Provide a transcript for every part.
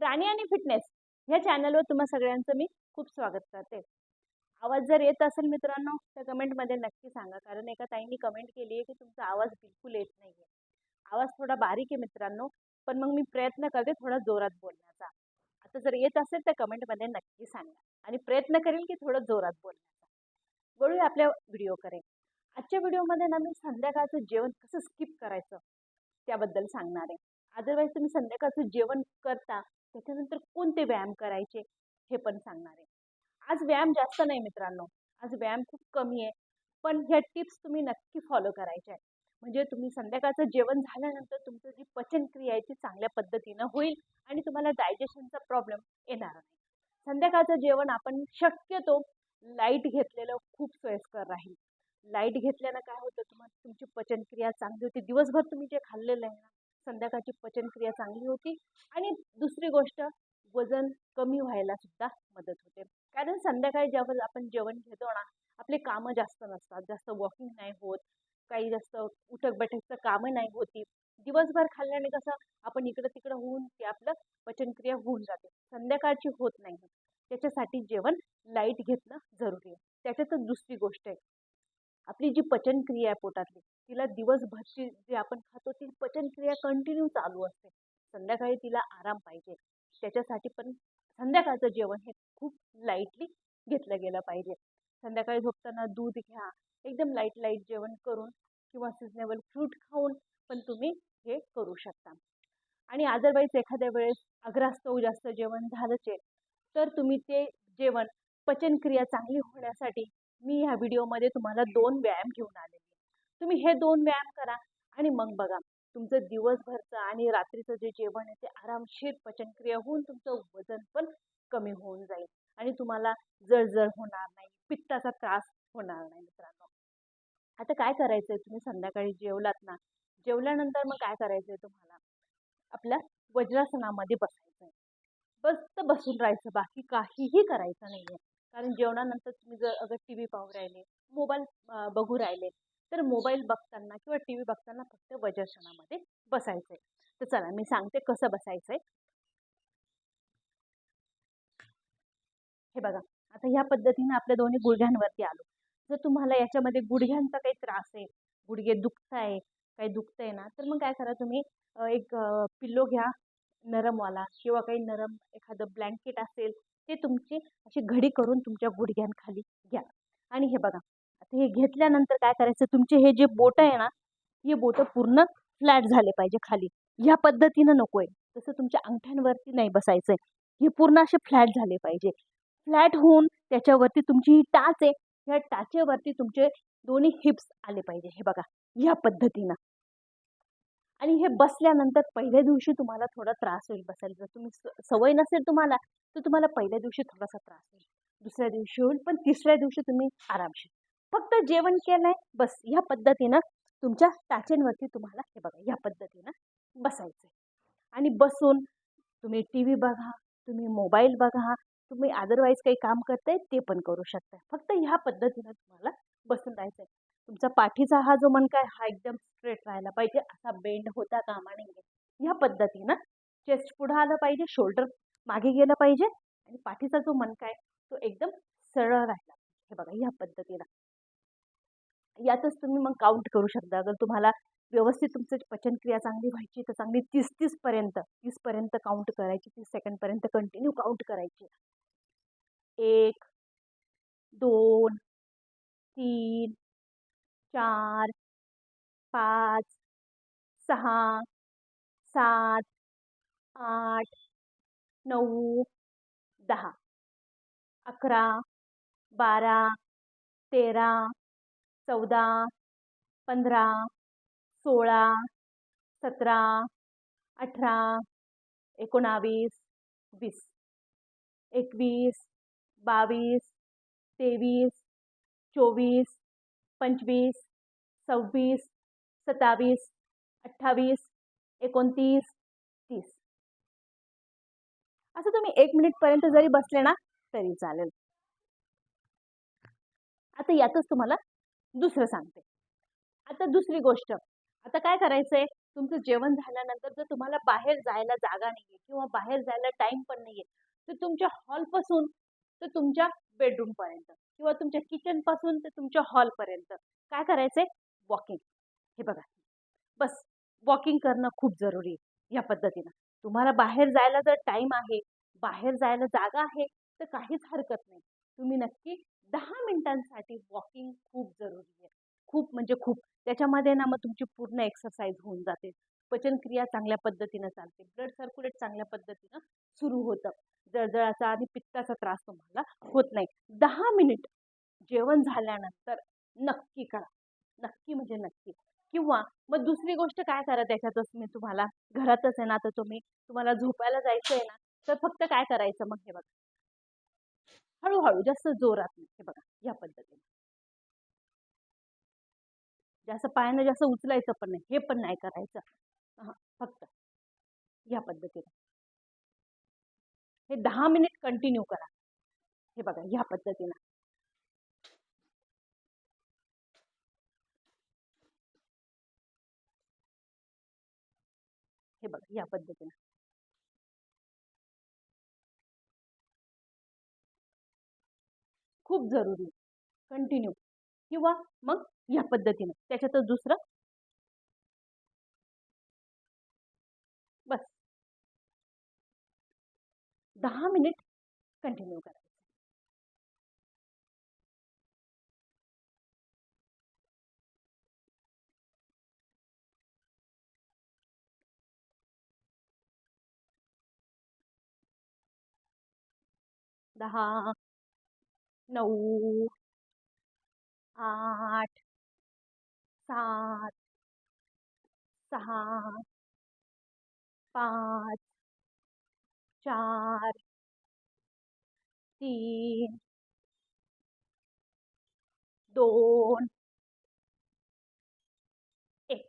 राणी आणि फिटनेस ह्या चॅनलवर तुम्हा सगळ्यांचं मी खूप स्वागत करते. आवाज जर येत असेल मित्रांनो तर कमेंटमध्ये नक्की सांगा. कारण एका ताईंनी कमेंट केली आहे की तुमचा आवाज बिलकुल येत नाही आहे आवाज थोडा बारीक आहे मित्रांनो पण मग मी प्रयत्न करते थोडा जोरात बोलण्याचा. आता जर येत असेल तर कमेंटमध्ये नक्की सांगा. आणि प्रयत्न करेल की थोडं जोरात बोलण्याचा. वळूया आपल्या व्हिडिओकडे. आजच्या व्हिडिओमध्ये ना मी संध्याकाळचं जेवण कसं स्किप करायचं त्याबद्दल सांगणार आहे. अदरवाईज तुम्ही संध्याकाळचं जेवण करता त्याच्यानंतर कोणते व्यायाम करायचे हे पण सांगणार आहे. आज व्यायाम जास्त नाही मित्रांनो आज व्यायाम खूप कमी आहे. पण ह्या टिप्स तुम्ही नक्की फॉलो करायच्या आहे म्हणजे तुम्ही संध्याकाळचं जेवण झाल्यानंतर तुमचं जी पचनक्रिया आहे ती चांगल्या पद्धतीनं होईल आणि तुम्हाला डायजेशनचा प्रॉब्लेम येणार नाही. संध्याकाळचं जेवण आपण शक्यतो लाइट घेतलेलं खूप सोयस्कर राहील. लाइट घेतल्यानं काय होतं तुम्हाला तुमची पचनक्रिया चांगली होती. दिवसभर तुम्ही जे खाल्लेलं आहे ना संध्याकाळची पचनक्रिया चांगली होती आणि दुसरी गोष्ट वजन कमी व्हायला सुद्धा मदत होते. कारण संध्याकाळी जेव्हा आपण जेवण घेतो ना आपले कामं जास्त नसतात. जास्त वॉकिंग नाही होत काही जास्त उठक बैठकचं कामं नाही होती. दिवसभर खाल्ल्याने कसं आपण इकडं तिकडं होऊन ते आपलं पचनक्रिया होऊन जाते. संध्याकाळची होत नाही. त्याच्यासाठी जेवण लाइट घेतलं जरुरी आहे. त्याच्यातच दुसरी गोष्ट आहे. आपली जी पचनक्रिया आहे पोटातली तिला दिवसभरची जे आपण खातो ती पचनक्रिया कंटिन्यू चालू असते. संध्याकाळी तिला आराम पाहिजे. त्याच्यासाठी पण संध्याकाळचं जेवण हे खूप लाईटली घेतलं गेलं पाहिजे. संध्याकाळी झोपताना दूध घ्या. एकदम लाइट लाइट जेवण करून किंवा सिजनेबल फ्रूट खाऊन पण तुम्ही हे करू शकता. आणि अदरवाईज एखाद्या वेळेस अग्रास्तव जास्त जेवण झालंच आहे तर तुम्ही ते जेवण पचनक्रिया चांगली होण्यासाठी मी ह्या व्हिडिओमध्ये तुम्हाला दोन व्यायाम घेऊन आलेले तुम्ही हे दोन व्यायाम करा आणि मग बघा. तुमचं दिवसभरचं आणि रात्रीचं जे जेवण आहे ते आरामशीर पचनक्रिया होऊन तुमचं वजन पण कमी होऊन जाईल. आणि तुम्हाला जळजळ होणार नाही पित्ताचा त्रास होणार नाही मित्रांनो. आता काय करायचं आहे तुम्ही संध्याकाळी जेवलात ना जेवल्यानंतर मग काय करायचं आहे तुम्हाला? आपल्या वज्रासनामध्ये बसायचं आहे बस बसून राहायचं बाकी काहीही करायचं नाही आहे कारण जेवणानंतर तुम्ही जर अगर टी व्ही पाहू राहिले मोबाईल बघू राहिले तर मोबाईल बघताना किंवा टी व्ही बघताना फक्त वज्रासनामध्ये बसायचं आहे तर चला मी सांगते कसं बसायचं आहे हे बघा आता ह्या पद्धतीने आपल्या दोन्ही गुडघ्यांवरती आलो. जर तुम्हाला याच्यामध्ये गुडघ्यांचा काही त्रास आहे गुडघे आहे काही दुखतंय ना तर मग काय करा तुम्ही एक पिल्लो घ्या नरमवाला किंवा काही नरम एखादं ब्लँकेट असेल ते तुमची अशी घडी करून तुमच्या गुडघ्यांखाली घ्या. आणि हे बघा हे घेतल्यानंतर काय करायचं तुमचे हे जे बोटं आहे ना हे बोटं पूर्ण फ्लॅट झाले पाहिजे खाली. ह्या पद्धतीनं नको आहे तसं तुमच्या अंगठ्यांवरती नाही बसायचं आहे हे पूर्ण असे फ्लॅट झाले पाहिजे. फ्लॅट होऊन त्याच्यावरती तुमची ही टाच आहे ह्या टाचेवरती तुमचे दोन्ही हिप्स आले पाहिजे. हे बघा ह्या पद्धतीनं. आणि हे बसल्यानंतर पहिल्या दिवशी तुम्हाला थोडा त्रास होईल बसायला. जर तुम्ही सवय नसेल तुम्हाला तर तुम्हाला पहिल्या दिवशी थोडासा त्रास होईल. दुसऱ्या दिवशी होईल पण तिसऱ्या दिवशी तुम्ही आरामशीर. फक्त जेवण केलंय बस. ह्या पद्धतीनं तुमच्या टाचेंवरती तुम्हाला हे बघा ह्या पद्धतीनं बसायचं आहे आणि बसून तुम्ही टी व्ही बघा तुम्ही मोबाईल बघा तुम्ही अदरवाईज काही काम करताय ते पण करू शकता फक्त ह्या पद्धतीनं तुम्हाला बसून राहायचं आहे तुमचा पाठीचा हा जो मनका हा एकदम स्ट्रेट राहायला पाहिजे. असा बेंड होता कामा नये. ह्या पद्धतीनं चेस्ट पुढं आलं पाहिजे शोल्डर मागे गेलं पाहिजे आणि पाठीचा जो मनका आहे तो एकदम सरळ राहिला हे बघा ह्या पद्धतीनं. यातच तुम्ही मग काउंट करू शकता. अगर तुम्हाला व्यवस्थित तुमचं पचनक्रिया चांगली व्हायची तर चांगली तीस तीसपर्यंत तीसपर्यंत काउंट करायची तीस सेकंडपर्यंत कंटिन्यू काउंट करायची. एक दोन तीन चार पाच सहा सात आठ नऊ दहा. अकरा बारा तेरा चौदा पंधरा सोळा सतरा अठरा एकोणावीस वीस एकवीस बावीस तेवीस चोवीस पंचवीस सव्वीस सत्तावीस अठ्ठावीस एकोणतीस तीस. असं तुम्ही एक मिनिटपर्यंत जरी बसले ना तरी चालेल. आता यातच तुम्हाला दुसरं सांगते. आता दुसरी गोष्ट. आता काय करायचंय? तुमचं जेवण झाल्यानंतर जर तुम्हाला बाहेर जायला जागा नाहीये किंवा बाहेर जायला टाइम पण नाहीये तर तुमच्या हॉलपासून तर तुमच्या बेडरूमपर्यंत किंवा तुमच्या किचनपासून तर तुमच्या हॉलपर्यंत काय करायचंय? वॉकिंग हे बघा. बस. वॉकिंग करणं खूप जरुरी आहे या पद्धतीनं. तुम्हाला बाहेर जायला जर टाइम आहे बाहेर जायला जागा आहे तर काहीच हरकत नाही. तुम्ही नक्की दहा मिनिटांसाठी वॉकिंग खूप जरुरी आहे. खूप म्हणजे खूप. त्याच्यामध्ये ना मग तुमची पूर्ण एक्सरसाइज होऊन जाते. पचनक्रिया चांगल्या पद्धतीनं चालते. ब्लड सर्क्युलेट चांगल्या पद्धतीनं सुरू होतं. जळजळाचा आणि पित्ताचा त्रास तुम्हाला होत नाही. दहा मिनिट जेवण झाल्यानंतर नक्की करा. नक्की म्हणजे नक्की. किंवा मग दुसरी गोष्ट काय करा त्याच्यातच मी तुम्हाला घरातच आहे ना तर तुम्ही तुम्हाला झोपायला जायचं आहे ना तर फक्त काय करायचं मग हे बघा. हळूहळू जास्त जोरात नाही. हे बघा या पद्धतीने. जास्त पायानं जास्त उचलायचं पण नाही. हे पण नाही करायचं. फक्त या पद्धतीने. हे दहा मिनिट कंटिन्यू करा. हे बघा या पद्धतीनं. हे बघा या पद्धतीनं. खूप जरुरी कंटिन्यू किंवा मग या पद्धतीनं. त्याच्यातच दुसरं? बस. दहा मिनिट कंटिन्यू करा दहा नऊ आठ सात सहा पाच चार तीन दोन एक.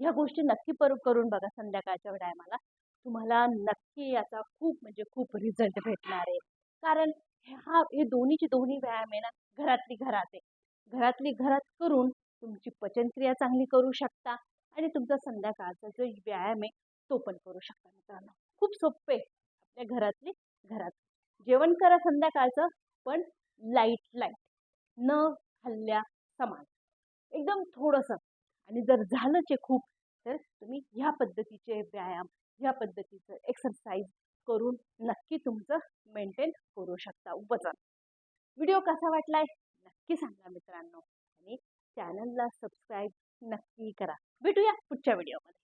ह्या गोष्टी नक्की पर करून बघा संध्याकाळच्या टायमाला. तुम्हाला नक्की याचा खूप म्हणजे खूप रिझल्ट भेटणार आहे. कारण हा हे दोन्हीचे दोन्ही व्यायाम आहे ना घरातली घरात आहे. घरातली घरात करून तुमची पचनक्रिया चांगली करू शकता आणि तुमचा संध्याकाळचा जो व्यायाम आहे तो पण करू शकता मित्रांनो. खूप सोपे आपल्या घरातली घरात. जेवण करा संध्याकाळचं पण लाइट लाइट न हल्ल्या समान. एकदम थोडंसं. आणि जर झालंच आहे खूप तर तुम्ही ह्या पद्धतीचे व्यायाम ह्या पद्धतीचं एक्सरसाइज करून नक्की तुमचं मेंटेन करू शकता. वजन व्हिडिओ कसा वाटलाय? नक्की सांगा मित्रांनो. आणि चॅनलला सबस्क्राईब नक्की करा. भेटूया पुढच्या व्हिडिओमध्ये